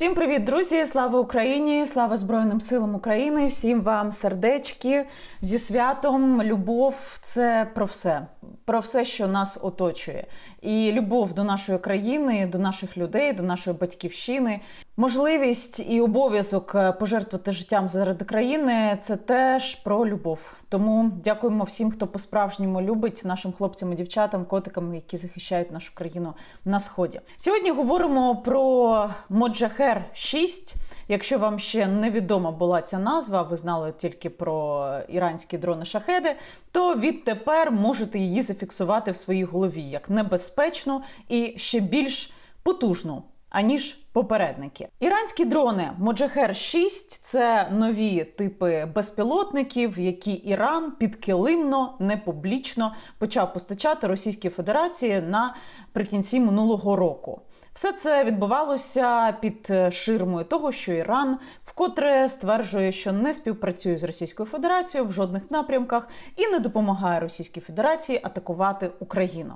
Всім привіт, друзі! Слава Україні! Слава Збройним силам України! Всім вам сердечки зі святом. Любов це про все, про все, що нас оточує. І любов до нашої країни, до наших людей, до нашої батьківщини. Можливість і обов'язок пожертвувати життям заради країни це теж про любов. Тому дякуємо всім, хто по-справжньому любить нашим хлопцям і дівчатам, котикам, які захищають нашу країну на сході. Сьогодні говоримо про Моджахер 6 Якщо вам ще невідома була ця назва, ви знали тільки про іранські дрони шахеди, то відтепер можете її зафіксувати в своїй голові як небезпечну і ще більш потужну. Аніж попередники, іранські дрони Моджахер 6 це нові типи безпілотників, які Іран підкилимно не публічно почав постачати Російській Федерації наприкінці минулого року. Все це відбувалося під ширмою того, що Іран вкотре стверджує, що не співпрацює з Російською Федерацією в жодних напрямках і не допомагає Російській Федерації атакувати Україну.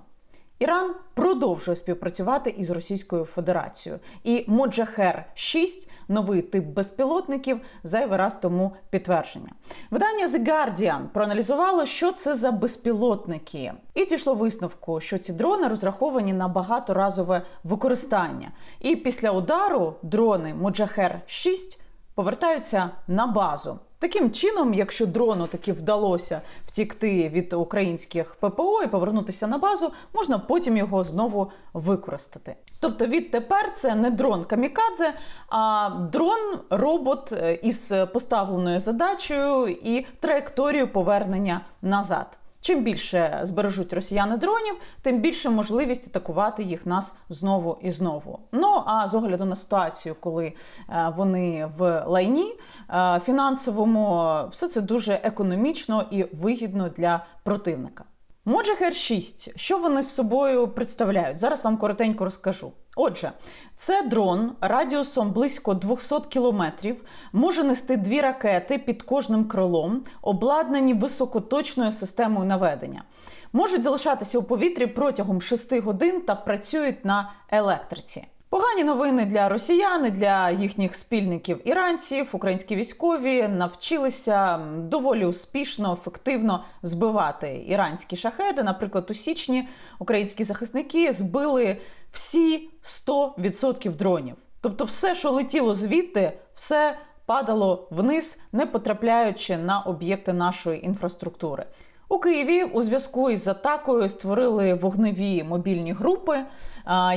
Іран продовжує співпрацювати із Російською Федерацією, і Моджахер 6 новий тип безпілотників, зайвий раз тому підтвердження. Видання The Guardian проаналізувало, що це за безпілотники, і дійшло висновку, що ці дрони розраховані на багаторазове використання. І після удару дрони Моджахер 6 повертаються на базу. Таким чином, якщо дрону таки вдалося втікти від українських ППО і повернутися на базу, можна потім його знову використати. Тобто, відтепер це не дрон камікадзе, а дрон-робот е, із поставленою задачею і траєкторією повернення назад. Чим більше збережуть росіяни дронів, тим більше можливість атакувати їх нас знову і знову. Ну а з огляду на ситуацію, коли е, вони в лайні е, фінансовому, все це дуже економічно і вигідно для противника. Моджахер 6. Що вони з собою представляють? Зараз вам коротенько розкажу. Отже, це дрон радіусом близько 200 кілометрів, може нести дві ракети під кожним крилом, обладнані високоточною системою наведення. Можуть залишатися у повітрі протягом 6 годин та працюють на електриці. Погані новини для росіян, для їхніх спільників іранців. Українські військові навчилися доволі успішно, ефективно збивати іранські шахеди. Наприклад, у січні українські захисники збили всі 100% дронів. Тобто, все, що летіло звідти, все падало вниз, не потрапляючи на об'єкти нашої інфраструктури. У Києві у зв'язку із атакою створили вогневі мобільні групи,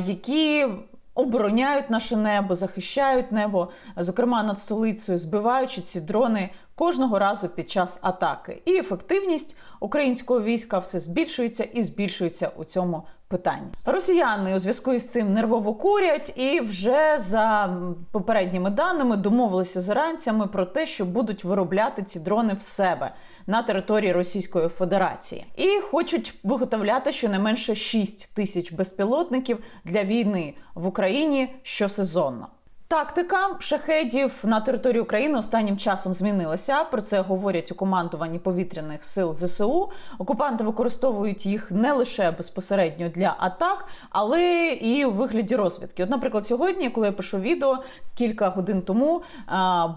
які обороняють наше небо, захищають небо, зокрема над столицею, збиваючи ці дрони кожного разу під час атаки. І ефективність українського війська все збільшується і збільшується у цьому питанні. Росіяни у зв'язку із цим нервово курять і вже за попередніми даними домовилися з іранцями про те, що будуть виробляти ці дрони в себе на території Російської Федерації, і хочуть виготовляти щонайменше 6 тисяч безпілотників для війни в Україні щосезонно. Тактика шахедів на території України останнім часом змінилася. Про це говорять у командуванні повітряних сил ЗСУ. Окупанти використовують їх не лише безпосередньо для атак, але і у вигляді розвідки. От, наприклад, сьогодні, коли я пишу відео, кілька годин тому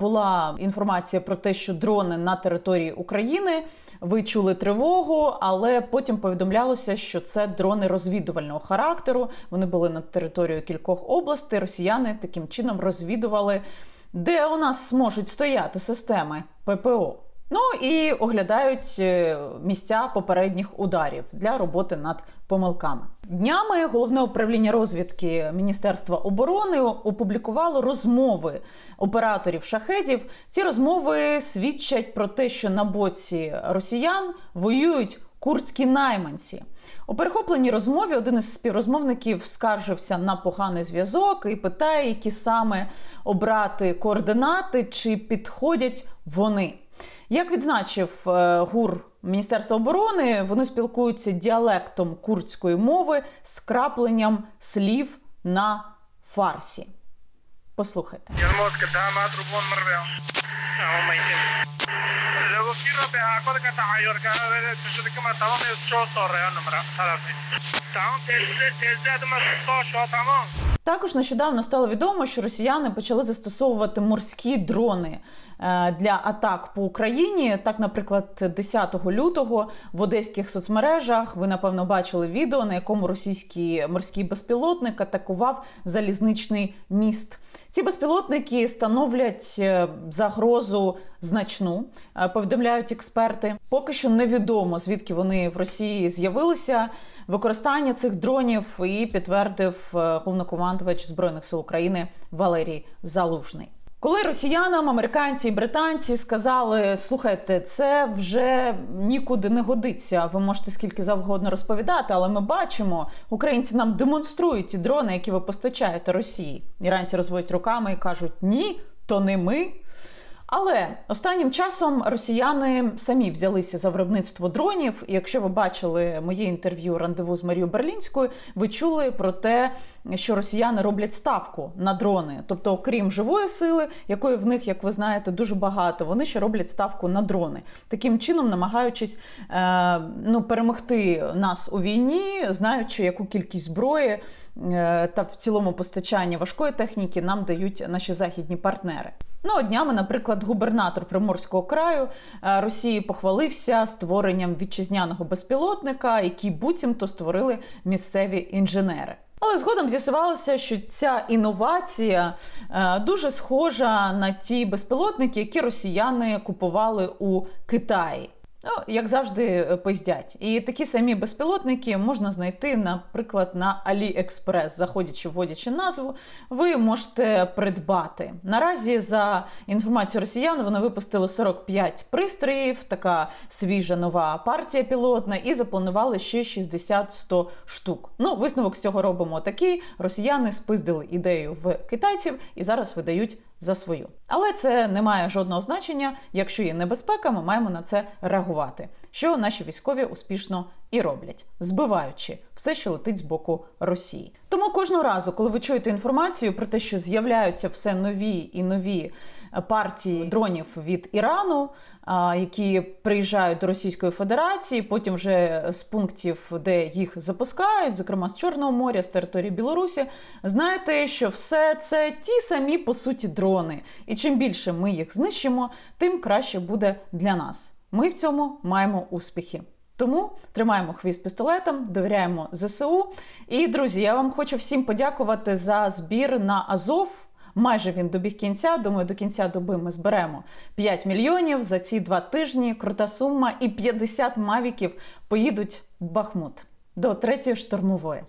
була інформація про те, що дрони на території України ви чули тривогу, але потім повідомлялося, що це дрони розвідувального характеру. Вони були над територією кількох областей. Росіяни таким чином розвідували, де у нас можуть стояти системи ППО. Ну і оглядають е, місця попередніх ударів для роботи над помилками. Днями головне управління розвідки Міністерства оборони опублікувало розмови операторів шахедів. Ці розмови свідчать про те, що на боці росіян воюють курдські найманці. У перехопленій розмові один із співрозмовників скаржився на поганий зв'язок і питає, які саме обрати координати, чи підходять вони. Як відзначив е, гур Міністерства оборони, вони спілкуються діалектом курдської мови з крапленням слів на фарсі. Послухайте. Також нещодавно стало відомо, що росіяни почали застосовувати морські дрони для атак по Україні. Так, наприклад, 10 лютого в одеських соцмережах ви напевно бачили відео, на якому російський морський безпілотник атакував залізничний міст. Ці безпілотники становлять е, загрозу значну, е, повідомляють експерти. Поки що невідомо звідки вони в Росії з'явилися. Використання цих дронів і підтвердив е, головнокомандувач збройних сил України Валерій Залужний. Коли росіянам, американці і британці сказали: слухайте, це вже нікуди не годиться. Ви можете скільки завгодно розповідати, але ми бачимо, українці нам демонструють ті дрони, які ви постачаєте Росії. Іранці розводять руками і кажуть: ні, то не ми. Але останнім часом росіяни самі взялися за виробництво дронів. І якщо ви бачили моє інтерв'ю рандеву з Марією Берлінською, ви чули про те, що росіяни роблять ставку на дрони. Тобто, окрім живої сили, якої в них, як ви знаєте, дуже багато, вони ще роблять ставку на дрони, таким чином намагаючись е, ну, перемогти нас у війні, знаючи, яку кількість зброї е, та в цілому постачання важкої техніки нам дають наші західні партнери. Ну, днями, наприклад, губернатор Приморського краю е, Росії похвалився створенням вітчизняного безпілотника, який буцімто створили місцеві інженери. Але згодом з'ясувалося, що ця інновація е, дуже схожа на ті безпілотники, які росіяни купували у Китаї. Ну, як завжди, е, пиздять. І такі самі безпілотники можна знайти, наприклад, на AliExpress. Заходячи, вводячи назву, ви можете придбати. Наразі, за інформацією росіян, вони випустили 45 пристроїв, така свіжа нова партія пілотна, і запланували ще 60-100 штук. Ну, висновок з цього робимо такий: росіяни спиздили ідею в китайців і зараз видають за свою. Але це не має жодного значення. Якщо є небезпека, ми маємо на це реагувати. Що наші військові успішно і роблять, збиваючи все, що летить з боку Росії. Тому кожного разу, коли ви чуєте інформацію про те, що з'являються все нові і нові партії дронів від Ірану, які приїжджають до Російської Федерації, потім вже з пунктів, де їх запускають, зокрема з Чорного моря, з території Білорусі, знаєте, що все це ті самі по суті дрони. І чим більше ми їх знищимо, тим краще буде для нас. Ми в цьому маємо успіхи. Тому тримаємо хвіст пістолетом, довіряємо ЗСУ. І друзі, я вам хочу всім подякувати за збір на Азов. Майже він добіг кінця. Думаю, до кінця доби ми зберемо 5 мільйонів за ці два тижні. Крута сума, і 50 мавіків поїдуть в Бахмут до третьої штурмової.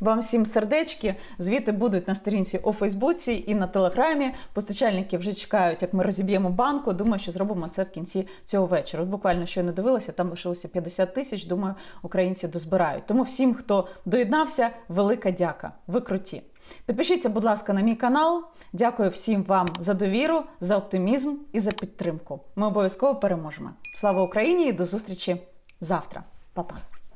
Вам всім сердечки. Звіти будуть на сторінці у Фейсбуці і на телеграмі. Постачальники вже чекають, як ми розіб'ємо банку. Думаю, що зробимо це в кінці цього вечора. От буквально що я не дивилася, там лишилося 50 тисяч. Думаю, українці дозбирають. Тому всім, хто доєднався, велика дяка. Ви круті. Підпишіться, будь ласка, на мій канал. Дякую всім вам за довіру, за оптимізм і за підтримку. Ми обов'язково переможемо. Слава Україні і до зустрічі завтра. Па-па.